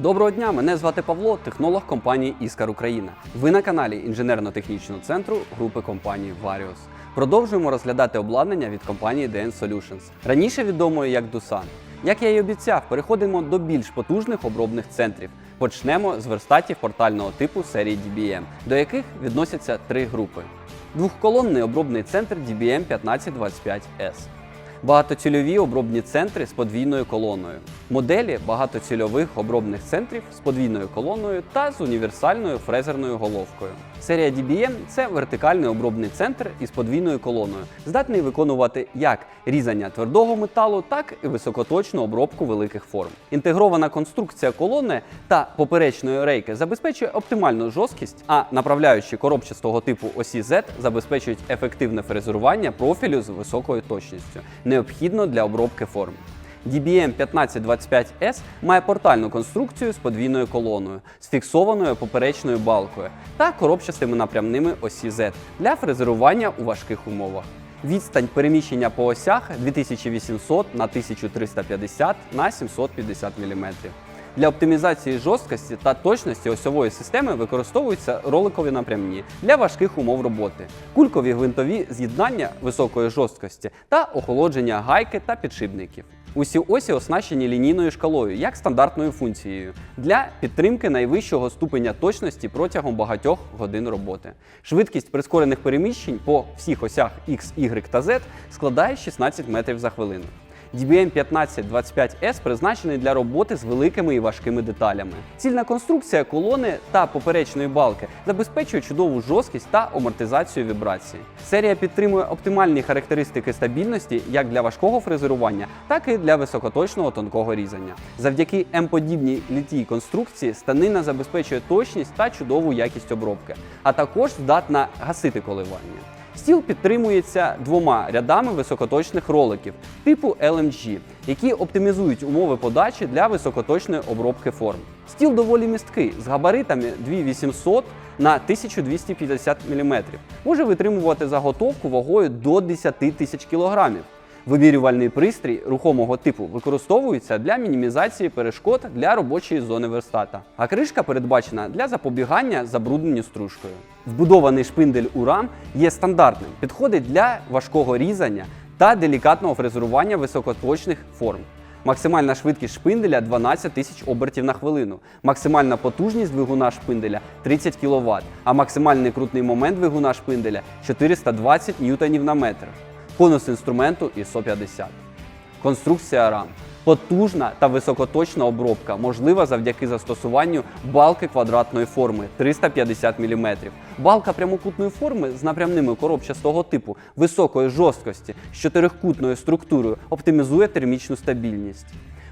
Доброго дня, мене звати Павло, технолог компанії Іскар Україна. Ви на каналі інженерно-технічного центру групи компанії Varios. Продовжуємо розглядати обладнання від компанії DN Solutions, раніше відомої як Dusan. Як я й обіцяв, переходимо до більш потужних обробних центрів. Почнемо з верстатів портального типу серії DBM, до яких відносяться три групи. Двохколонний обробний центр DBM 1525S. Багатоцільові обробні центри з подвійною колоною, моделі багатоцільових обробних центрів з подвійною колоною та з універсальною фрезерною головкою. Серія DBM – це вертикальний обробний центр із подвійною колоною, здатний виконувати як різання твердого металу, так і високоточну обробку великих форм. Інтегрована конструкція колони та поперечної рейки забезпечує оптимальну жорсткість, а направляючі коробчастого типу осі Z забезпечують ефективне фрезерування профілю з високою точністю, необхідно для обробки форм. DBM 1525S має портальну конструкцію з подвійною колоною, з фіксованою поперечною балкою та коробчастими напрямними осі Z для фрезерування у важких умовах. Відстань переміщення по осях 2800 на 1350 на 750 мм. Для оптимізації жорсткості та точності осьової системи використовуються роликові напрямні для важких умов роботи, кулькові гвинтові з'єднання високої жорсткості та охолодження гайки та підшипників. Усі осі оснащені лінійною шкалою як стандартною функцією для підтримки найвищого ступеня точності протягом багатьох годин роботи. Швидкість прискорених переміщень по всіх осях X, Y та Z складає 16 метрів за хвилину. DBM 1525S призначений для роботи з великими і важкими деталями. Цільна конструкція колони та поперечної балки забезпечує чудову жорсткість та амортизацію вібрацій. Серія підтримує оптимальні характеристики стабільності як для важкого фрезерування, так і для високоточного тонкого різання. Завдяки М-подібній літій конструкції станина забезпечує точність та чудову якість обробки, а також здатна гасити коливання. Стіл підтримується двома рядами високоточних роликів типу LMG, які оптимізують умови подачі для високоточної обробки форм. Стіл доволі місткий з габаритами 2800 на 1250 мм. Може витримувати заготовку вагою до 10 тисяч кг. Вимірювальний пристрій рухомого типу використовується для мінімізації перешкод для робочої зони верстата, а кришка передбачена для запобігання забрудненню стружкою. Вбудований шпиндель урам є стандартним, підходить для важкого різання та делікатного фрезерування високоточних форм. Максимальна швидкість шпинделя 12 тисяч обертів на хвилину. Максимальна потужність двигуна шпинделя 30 кВт, а максимальний крутний момент двигуна шпинделя 420 ньютонів на метр. Конус інструменту ISO 50. Конструкція рам. Потужна та високоточна обробка можлива завдяки застосуванню балки квадратної форми 350 мм. Балка прямокутної форми з напрямними коробчастого типу високої жорсткості з чотирикутною структурою оптимізує термічну стабільність.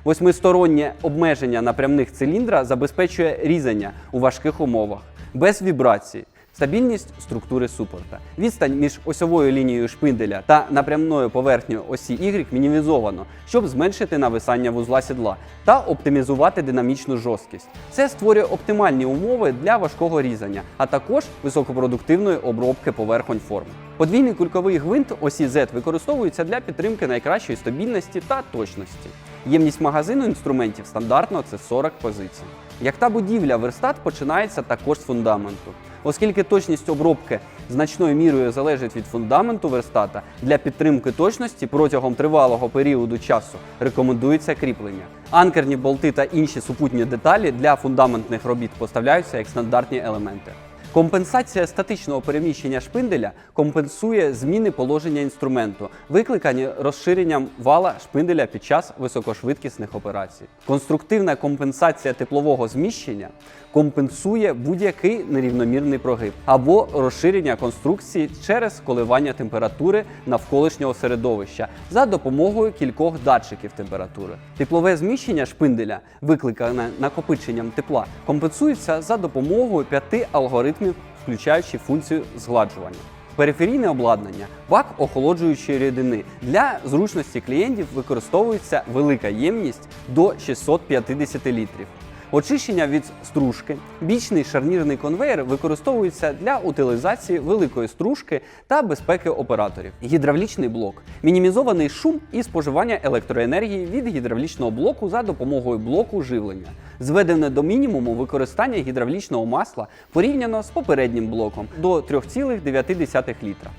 Восьмистороннє обмеження напрямних циліндра забезпечує різання у важких умовах без вібрацій. Стабільність структури супорта. Відстань між осьовою лінією шпинделя та напрямною поверхнею осі Y мінімізовано, щоб зменшити нависання вузла сідла та оптимізувати динамічну жорсткість. Це створює оптимальні умови для важкого різання, а також високопродуктивної обробки поверхонь форм. Подвійний кульковий гвинт осі Z використовується для підтримки найкращої стабільності та точності. Ємність магазину інструментів стандартно це 40 позицій. Як та будівля, верстат починається також з фундаменту. Оскільки точність обробки значною мірою залежить від фундаменту верстата, для підтримки точності протягом тривалого періоду часу рекомендується кріплення. Анкерні болти та інші супутні деталі для фундаментних робіт поставляються як стандартні елементи. Компенсація статичного переміщення шпинделя компенсує зміни положення інструменту, викликані розширенням вала шпинделя під час високошвидкісних операцій. Конструктивна компенсація теплового зміщення компенсує будь-який нерівномірний прогиб або розширення конструкції через коливання температури навколишнього середовища за допомогою кількох датчиків температури. Теплове зміщення шпинделя, викликане накопиченням тепла, компенсується за допомогою п'яти алгоритмів, включаючи функцію згладжування. Периферійне обладнання, бак охолоджуючої рідини. Для зручності клієнтів використовується велика ємність до 650 літрів. Очищення від стружки. Бічний шарнірний конвейер використовується для утилізації великої стружки та безпеки операторів. Гідравлічний блок мінімізований шум і споживання електроенергії від гідравлічного блоку за допомогою блоку живлення. Зведене до мінімуму використання гідравлічного масла порівняно з попереднім блоком до 3,9 літра.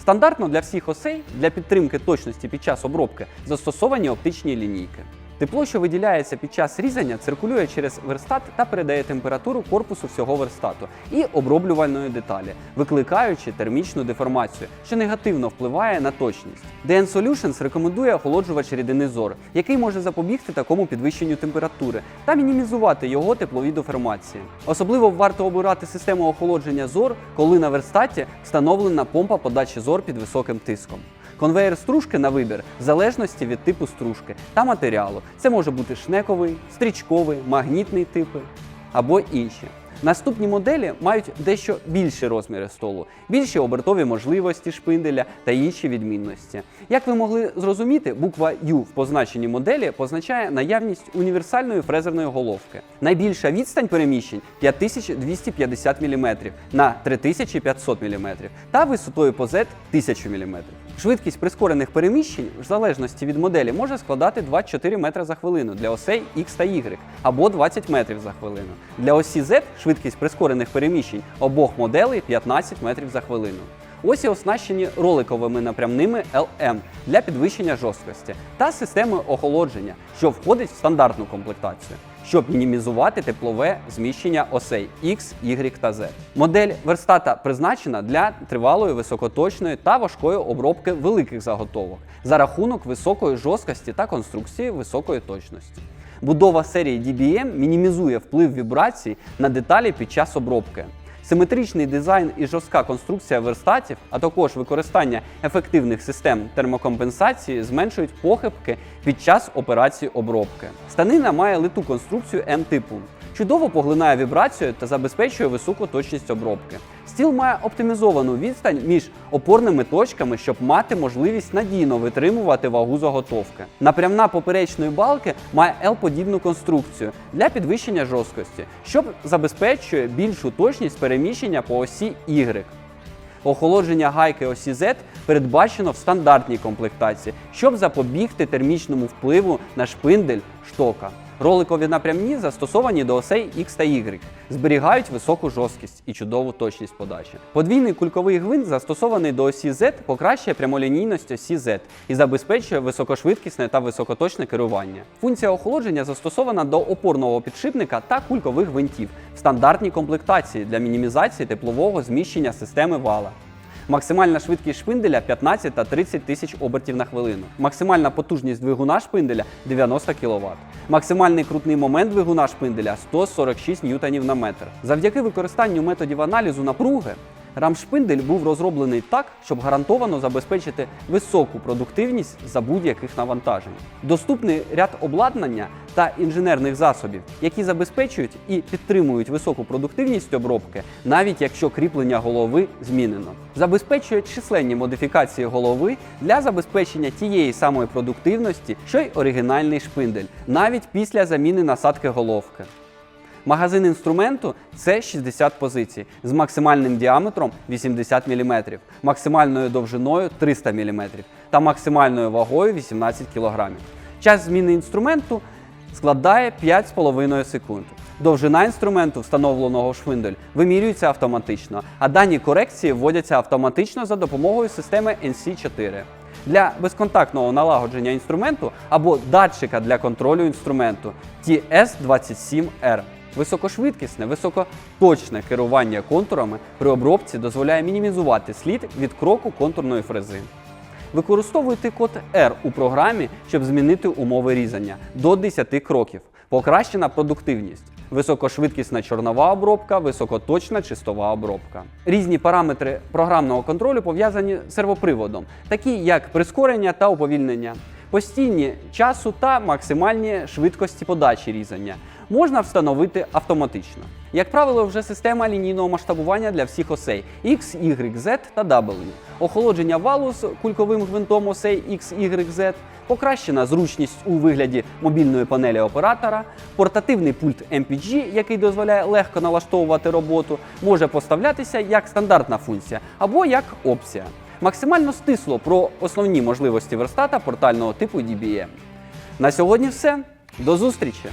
Стандартно для всіх осей для підтримки точності під час обробки застосовані оптичні лінійки. Тепло, що виділяється під час різання, циркулює через верстат та передає температуру корпусу всього верстату і оброблювальної деталі, викликаючи термічну деформацію, що негативно впливає на точність. DN Solutions рекомендує охолоджувач рідини ZOR, який може запобігти такому підвищенню температури та мінімізувати його теплові деформації. Особливо варто обирати систему охолодження ZOR, коли на верстаті встановлена помпа подачі ZOR під високим тиском. Конвеєр стружки на вибір в залежності від типу стружки та матеріалу. Це може бути шнековий, стрічковий, магнітний типи або інші. Наступні моделі мають дещо більші розміри столу, більші обертові можливості шпинделя та інші відмінності. Як ви могли зрозуміти, буква U в позначенні моделі позначає наявність універсальної фрезерної головки. Найбільша відстань переміщень 5250 мм на 3500 мм та висотою по Z 1000 мм. Швидкість прискорених переміщень в залежності від моделі може складати 24 метри за хвилину для осей X та Y або 20 метрів за хвилину. Для осі Z швидкість прискорених переміщень обох моделей 15 метрів за хвилину. Осі оснащені роликовими напрямними LM для підвищення жорсткості та системою охолодження, що входить в стандартну комплектацію, щоб мінімізувати теплове зміщення осей X, Y та Z. Модель верстата призначена для тривалої високоточної та важкої обробки великих заготовок за рахунок високої жорсткості та конструкції високої точності. Будова серії DBM мінімізує вплив вібрацій на деталі під час обробки. Симетричний дизайн і жорстка конструкція верстатів, а також використання ефективних систем термокомпенсації зменшують похибки під час операції обробки. Станина має литу конструкцію М-типу, чудово поглинає вібрацію та забезпечує високу точність обробки. Стіл має оптимізовану відстань між опорними точками, щоб мати можливість надійно витримувати вагу заготовки. Напрямна поперечної балки має L-подібну конструкцію для підвищення жорсткості, що забезпечує більшу точність переміщення по осі Y. Охолодження гайки осі Z передбачено в стандартній комплектації, щоб запобігти термічному впливу на шпиндель штока. Роликові напрямні застосовані до осей X та Y, зберігають високу жорсткість і чудову точність подачі. Подвійний кульковий гвинт, застосований до осі Z, покращує прямолінійність осі Z і забезпечує високошвидкісне та високоточне керування. Функція охолодження застосована до опорного підшипника та кулькових гвинтів в стандартній комплектації для мінімізації теплового зміщення системи вала. Максимальна швидкість шпинделя 15 та 30 тисяч обертів на хвилину. Максимальна потужність двигуна шпинделя 90 кВт. Максимальний крутний момент двигуна шпинделя 146 ньютонів на метр. Завдяки використанню методів аналізу напруги рамшпиндель був розроблений так, щоб гарантовано забезпечити високу продуктивність за будь-яких навантажень. Доступний ряд обладнання та інженерних засобів, які забезпечують і підтримують високу продуктивність обробки, навіть якщо кріплення голови змінено. Забезпечує численні модифікації голови для забезпечення тієї самої продуктивності, що й оригінальний шпиндель, навіть після заміни насадки головки. Магазин інструменту це 60 позицій з максимальним діаметром 80 мм, максимальною довжиною 300 мм та максимальною вагою 18 кг. Час зміни інструменту складає 5,5 секунд. Довжина інструменту, встановленого в швиндель, вимірюється автоматично, а дані корекції вводяться автоматично за допомогою системи NC4. Для безконтактного налагодження інструменту або датчика для контролю інструменту TS27R. Високошвидкісне, високоточне керування контурами при обробці дозволяє мінімізувати слід від кроку контурної фрези. Використовуйте код R у програмі, щоб змінити умови різання до 10 кроків. Покращена продуктивність. Високошвидкісна чорнова обробка, високоточна чистова обробка. Різні параметри програмного контролю пов'язані з сервоприводом, такі як прискорення та уповільнення, постійні часу та максимальні швидкості подачі різання, можна встановити автоматично. Як правило, вже система лінійного масштабування для всіх осей X, Y, Z та W, охолодження валу з кульковим гвинтом осей X, Y, Z, покращена зручність у вигляді мобільної панелі оператора, портативний пульт MPG, який дозволяє легко налаштовувати роботу, може поставлятися як стандартна функція або як опція. Максимально стисло про основні можливості верстата портального типу DBM. На сьогодні все. До зустрічі!